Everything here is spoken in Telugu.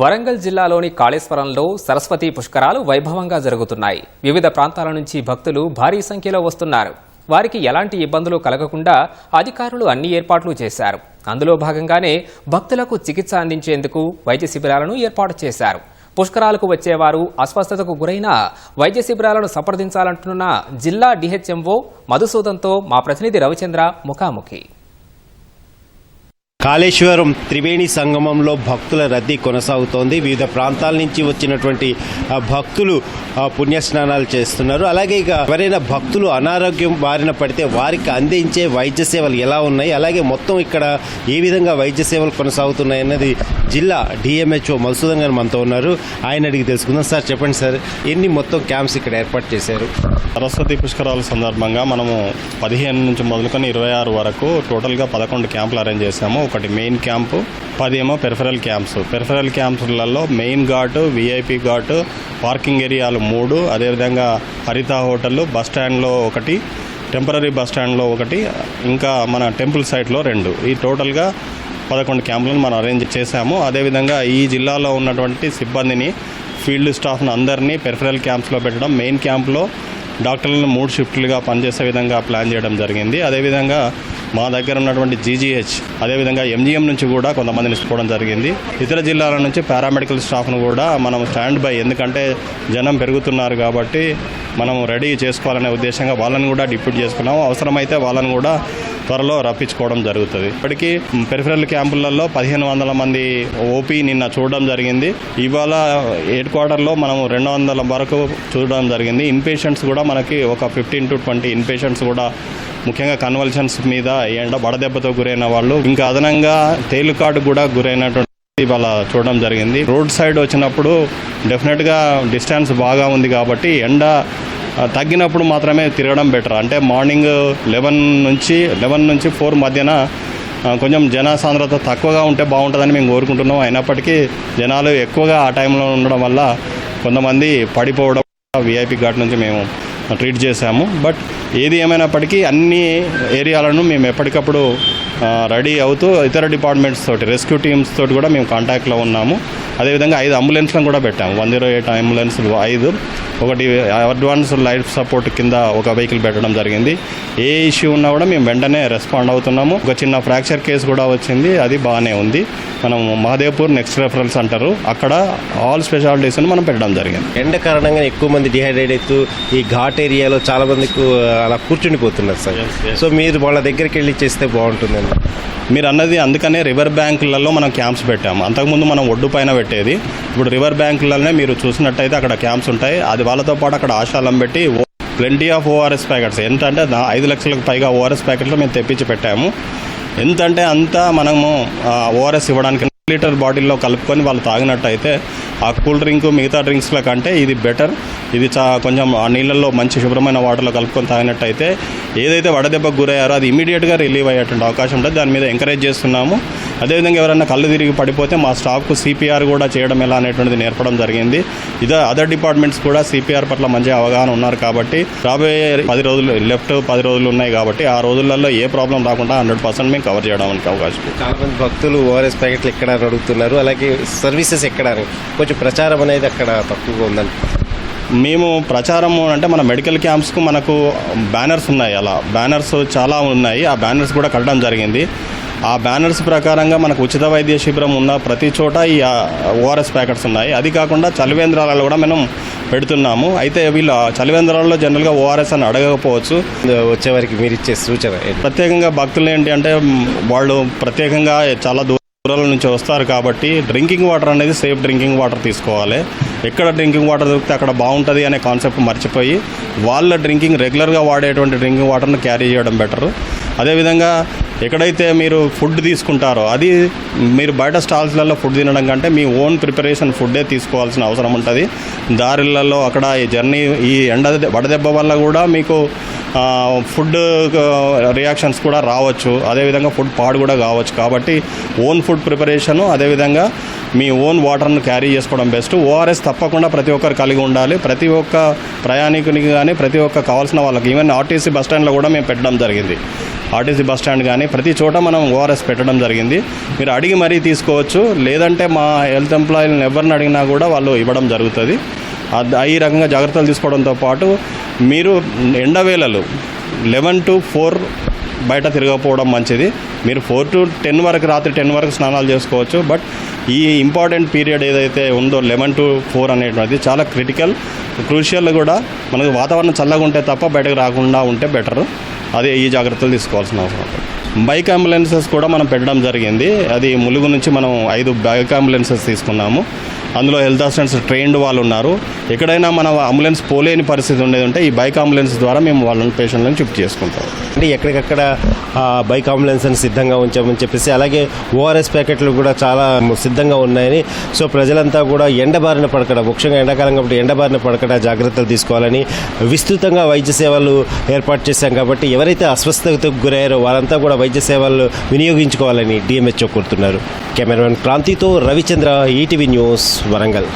వరంగల్ జిల్లాలోని కాళేశ్వరంలో సరస్వతి పుష్కరాలు వైభవంగా జరుగుతున్నాయి. వివిధ ప్రాంతాల నుంచి భక్తులు భారీ సంఖ్యలో వస్తున్నారు. వారికి ఎలాంటి ఇబ్బందులు కలగకుండా అధికారులు అన్ని ఏర్పాట్లు చేశారు. అందులో భాగంగానే భక్తులకు చికిత్స అందించేందుకు వైద్య శిబిరాలను ఏర్పాటు చేశారు. పుష్కరాలకు వచ్చేవారు అస్వస్థతకు గురైన వైద్య శిబిరాలను సంప్రదించాలంటున్న జిల్లా డిహెచ్ఎంఓ మధుసూదన్తో మా ప్రతినిధి రవిచంద్ర ముఖాముఖి. కాళేశ్వరం త్రివేణి సంగమంలో భక్తుల రద్దీ కొనసాగుతోంది. వివిధ ప్రాంతాల నుంచి వచ్చినటువంటి భక్తులు పుణ్యస్నానాలు చేస్తున్నారు. అలాగే ఇక ఎవరైనా భక్తులు అనారోగ్యం బారిన పడితే వారికి అందించే వైద్య సేవలు ఎలా ఉన్నాయి? అలాగే మొత్తం ఇక్కడ ఏ విధంగా వైద్య సేవలు కొనసాగుతున్నాయి అన్నది జిల్లా డిఎంహెచ్ఓ మధుసూదన్ గారు మనతో ఉన్నారు. ఆయన అడిగి తెలుసుకుందాం. సార్ చెప్పండి సార్ ఎన్ని మొత్తం క్యాంప్స్ ఇక్కడ ఏర్పాటు చేశారు? సరస్వతి పుష్కరాల సందర్భంగా మనము పదిహేను నుంచి మొదలుకొని ఇరవై ఆరు వరకు టోటల్గా పదకొండు క్యాంపులు అరేంజ్ చేశాము. ఒకటి మెయిన్ క్యాంపు పది ఏమో peripheral camps. Peripheral క్యాంప్స్లలో main ghat VIP ghat parking ఏరియాలు మూడు అదేవిధంగా హరిత హోటల్ బస్ స్టాండ్లో ఒకటి టెంపరీ బస్ స్టాండ్లో ఒకటి ఇంకా మన టెంపుల్ సైట్లో రెండు. ఈ టోటల్గా పదకొండు క్యాంపులను మనం అరేంజ్ చేశాము. అదేవిధంగా ఈ జిల్లాలో ఉన్నటువంటి సిబ్బందిని ఫీల్డ్ స్టాఫ్ను అందరినీ పెరిఫరల్ క్యాంప్స్లో పెట్టడం మెయిన్ క్యాంప్లో డాక్టర్లను మూడు షిఫ్ట్లుగా పనిచేసే విధంగా ప్లాన్ చేయడం జరిగింది. అదేవిధంగా మా దగ్గర ఉన్నటువంటి జీజీహెచ్ అదేవిధంగా ఎంజీఎం నుంచి కూడా కొంతమందిని తీసుకోవడం జరిగింది. ఇతర జిల్లాల నుంచి పారామెడికల్ స్టాఫ్ను కూడా మనం స్టాండ్ బై ఎందుకంటే జనం పెరుగుతున్నారు కాబట్టి మనం రెడీ చేసుకోవాలనే ఉద్దేశంగా వాళ్ళని కూడా డిప్యూట్ చేసుకున్నాము. అవసరమైతే వాళ్ళని కూడా త్వరలో రప్పించుకోవడం జరుగుతుంది. ఇప్పటికీ పెరిఫరల్ క్యాంపులలో పదిహేను వందల మంది ఓపీ నిన్న చూడడం జరిగింది. ఇవాళ హెడ్ క్వార్టర్లో మనం రెండు వందల వరకు చూడడం జరిగింది. ఇన్పేషెంట్స్ కూడా మనకి ఒక fifteen to twenty in patients కూడా ముఖ్యంగా కన్వల్షన్స్ మీద ఎండ వడదెబ్బతో గురైన వాళ్ళు ఇంకా అదనంగా తేలుకాటు కూడా గురైనటువంటి ఇవాళ చూడడం జరిగింది. రోడ్ సైడ్ వచ్చినప్పుడు డెఫినెట్గా డిస్టెన్స్ బాగా ఉంది కాబట్టి ఎండ తగ్గినప్పుడు మాత్రమే తిరగడం బెటర్ అంటే మార్నింగ్ లెవెన్ నుంచి లెవెన్ నుంచి ఫోర్ మధ్యన కొంచెం జన సాంద్రత తక్కువగా ఉంటే బాగుంటుందని మేము కోరుకుంటున్నాం. అయినప్పటికీ జనాలు ఎక్కువగా ఆ టైంలో ఉండడం వల్ల కొంతమంది పడిపోవడం వీఐపీ ఘాట్ నుంచి మేము ట్రీట్ చేశాము. బట్ ఏది ఏమైనప్పటికీ అన్ని ఏరియాలను మేము ఎప్పటికప్పుడు రెడీ అవుతూ ఇతర డిపార్ట్మెంట్స్ తోటి రెస్క్యూ టీమ్స్ తోటి కూడా మేము కాంటాక్ట్లో ఉన్నాము. అదేవిధంగా ఐదు అంబులెన్స్లను కూడా పెట్టాము. వన్ జీరో ఎయిట్ అంబులెన్స్లు ఐదు. ఒకటి అడ్వాన్స్ లైఫ్ సపోర్ట్ కింద ఒక వెహికల్ పెట్టడం జరిగింది. ఏ ఇష్యూ ఉన్నా కూడా మేము వెంటనే రెస్పాండ్ అవుతున్నాము. ఒక చిన్న ఫ్రాక్చర్ కేసు కూడా వచ్చింది. అది బాగానే ఉంది. మనం మహదేవ్పూర్ నెక్స్ట్ రెఫరెన్స్ అంటారు. అక్కడ ఆల్ స్పెషాలిటీస్ని మనం పెట్టడం జరిగింది. ఎండ కారణంగా ఎక్కువ మంది డిహైడ్రేట్ అవుతూ ఈ ఘాట్ ఏరియాలో చాలా మందికి అలా కూర్చుండిపోతున్నారు సార్. సో మీరు వాళ్ళ దగ్గరికి వెళ్ళి చేస్తే బాగుంటుందండి మీరు అన్నది అందుకనే రివర్ బ్యాంకులలో మనం క్యాంప్స్ పెట్టాము. అంతకుముందు మనం ఒడ్డు పైన పెట్టేది. ఇప్పుడు రివర్ బ్యాంకులలోనే మీరు చూసినట్టయితే అక్కడ క్యాంప్స్ ఉంటాయి. అది వాళ్ళతో పాటు అక్కడ ఆశాలం పెట్టి ప్లెంటీ ఆఫ్ ఓఆర్ఎస్ ప్యాకెట్స్. ఎంత అంటే ఐదు లక్షలకు పైగా ఓఆర్ఎస్ ప్యాకెట్లు మేము తెప్పించి పెట్టాము. ఎంత అంటే మనము ఓఆర్ఎస్ ఇవ్వడానికి లీటర్ బాటిల్లో కలుపుకొని వాళ్ళు తాగినట్టయితే ఆ కూల్ డ్రింక్ మిగతా డ్రింక్స్ల కంటే ఇది బెటర్. ఇది చా కొంచెం ఆ నీళ్ళల్లో మంచి శుభ్రమైన వాటర్లో కలుపుకొని తాగినట్టయితే ఏదైతే వడదెబ్బకు గురయ్యారో అది ఇమీడియట్గా రిలీవ్ అయ్యేటువంటి అవకాశం ఉంటుంది. దాని మీద ఎంకరేజ్ చేస్తున్నాము. అదేవిధంగా ఎవరైనా కళ్ళు తిరిగి పడిపోతే మా స్టాఫ్కు సిపిఆర్ కూడా చేయడం ఎలా అనేటువంటిది నేర్పడం జరిగింది. ఇదే అదర్ డిపార్ట్మెంట్స్ కూడా సిపిఆర్ పట్ల మంచి అవగాహన ఉన్నారు కాబట్టి రాబోయే పది రోజులు లెఫ్ట్ పది రోజులు ఉన్నాయి కాబట్టి ఆ రోజులలో ఏ ప్రాబ్లం రాకుండా హండ్రెడ్ పర్సెంట్ మేము కవర్ చేయడానికి అవకాశం చాలా మంది భక్తులు ఓఆర్ఎస్ ప్యాకెట్లు ఎక్కడ అడుగుతున్నారు. అలాగే సర్వీసెస్ ఎక్కడ? అని కొంచెం ప్రచారం అనేది అక్కడ తక్కువగా ఉందండి. మేము ప్రచారము అంటే మన మెడికల్ క్యాంప్స్కు మనకు బ్యానర్స్ ఉన్నాయి. అలా బ్యానర్స్ చాలా ఉన్నాయి. ఆ బ్యానర్స్ కూడా కట్టడం జరిగింది. ఆ బ్యానర్స్ ప్రకారంగా మనకు ఉచిత వైద్య శిబిరం ఉన్న ప్రతి చోట ఈ ఓఆర్ఎస్ ప్యాకెట్స్ ఉన్నాయి. అది కాకుండా చలివేంద్రాలలో కూడా మనం పెడుతున్నాము. అయితే వీళ్ళ చలివేంద్రాలలో జనరల్గా ఓఆర్ఎస్ అని అడగకపోవచ్చు. వచ్చేవారికి మీరు ఇచ్చే సూచన? ప్రత్యేకంగా భక్తులు ఏంటి అంటే వాళ్ళు ప్రత్యేకంగా చాలా దూరాల నుంచి వస్తారు కాబట్టి డ్రింకింగ్ వాటర్ అనేది సేఫ్ డ్రింకింగ్ వాటర్ తీసుకోవాలి. ఎక్కడ డ్రింకింగ్ వాటర్ దొరికితే అక్కడ బాగుంటుంది అనే కాన్సెప్ట్ మర్చిపోయి వాళ్ళ డ్రింకింగ్ రెగ్యులర్గా వాడేటువంటి డ్రింకింగ్ వాటర్ను క్యారీ చేయడం బెటర్. అదేవిధంగా ఎక్కడైతే మీరు ఫుడ్ తీసుకుంటారో అది మీరు బయట స్టాల్స్లలో ఫుడ్ తినడం కంటే మీ ఓన్ ప్రిపరేషన్ ఫుడ్డే తీసుకోవాల్సిన అవసరం ఉంటుంది. దారిలలో అక్కడ ఈ జర్నీ ఈ ఎండ వడదెబ్బ వల్ల కూడా మీకు ఫుడ్ రియాక్షన్స్ కూడా రావచ్చు. అదేవిధంగా ఫుడ్ పాడు కూడా కావచ్చు. కాబట్టి ఓన్ ఫుడ్ ప్రిపరేషను అదేవిధంగా మీ ఓన్ వాటర్ను క్యారీ చేసుకోవడం బెస్ట్. ఓఆర్ఎస్ తప్పకుండా ప్రతి ఒక్కరు కలిగి ఉండాలి. ప్రతి ఒక్క ప్రయాణికునికి కానీ ప్రతి ఒక్క కావాల్సిన వాళ్ళకి ఈవెన్ ఆర్టీసీ బస్ స్టాండ్లో కూడా మేము పెట్టడం జరిగింది. ఆర్టీసీ బస్ స్టాండ్ కానీ ప్రతి చోట మనం ఓఆర్ఎస్ పెట్టడం జరిగింది. మీరు అడిగి మరీ తీసుకోవచ్చు. లేదంటే మా హెల్త్ ఎంప్లాయీలను ఎవరిని అడిగినా కూడా వాళ్ళు ఇవ్వడం జరుగుతుంది. ఈ రకంగా జాగ్రత్తలు తీసుకోవడంతో పాటు మీరు ఎండవేళలు లెవెన్ టు ఫోర్ బయట తిరగకపోవడం మంచిది. మీరు ఫోర్ టు టెన్ వరకు రాత్రి టెన్ వరకు స్నానాలు చేసుకోవచ్చు. బట్ ఈ ఇంపార్టెంట్ పీరియడ్ ఏదైతే ఉందో లెవెన్ టు ఫోర్ అనేటువంటిది చాలా క్రిటికల్ క్రూషియల్ కూడా మనకు వాతావరణం చల్లగా ఉంటే తప్ప బయటకు రాకుండా ఉంటే బెటర్. అదే ఈ జాగ్రత్తలు తీసుకోవాల్సిన అవసరం. బైక్ అంబులెన్సెస్ కూడా మనం పెట్టడం జరిగింది. అది ములుగు నుంచి మనం ఐదు బైక్ అంబులెన్సెస్ తీసుకున్నాము. అందులో హెల్త్ అసిస్టెంట్స్ ట్రైన్డ్ వాళ్ళు ఉన్నారు. ఎక్కడైనా మన అంబులెన్స్ పోలేని పరిస్థితి ఉండేది ఉంటే ఈ బైక్ అంబులెన్స్ ద్వారా మేము వాళ్ళని పేషెంట్లను షిఫ్ట్ చేసుకుంటాం. అంటే ఎక్కడికక్కడ బైక్ అంబులెన్స్ని సిద్ధంగా ఉంచామని చెప్పేసి అలాగే ఓఆర్ఎస్ ప్యాకెట్లు కూడా చాలా సిద్ధంగా ఉన్నాయని. సో ప్రజలంతా కూడా ఎండబారిన పడకడ ముఖ్యంగా ఎండాకాలం కాబట్టి ఎండబారిన పడకడ జాగ్రత్తలు తీసుకోవాలని విస్తృతంగా వైద్య సేవలు ఏర్పాటు చేశాం కాబట్టి ఎవరైతే అస్వస్థతకు గురయ్యారో వారంతా కూడా వైద్య సేవలు వినియోగించుకోవాలని డిఎంహెచ్ఓ కోరుతున్నారు. కెమెరామెన్ క్రాంతితో రవిచంద్ర ఈటీవీ న్యూస్. వరంగల్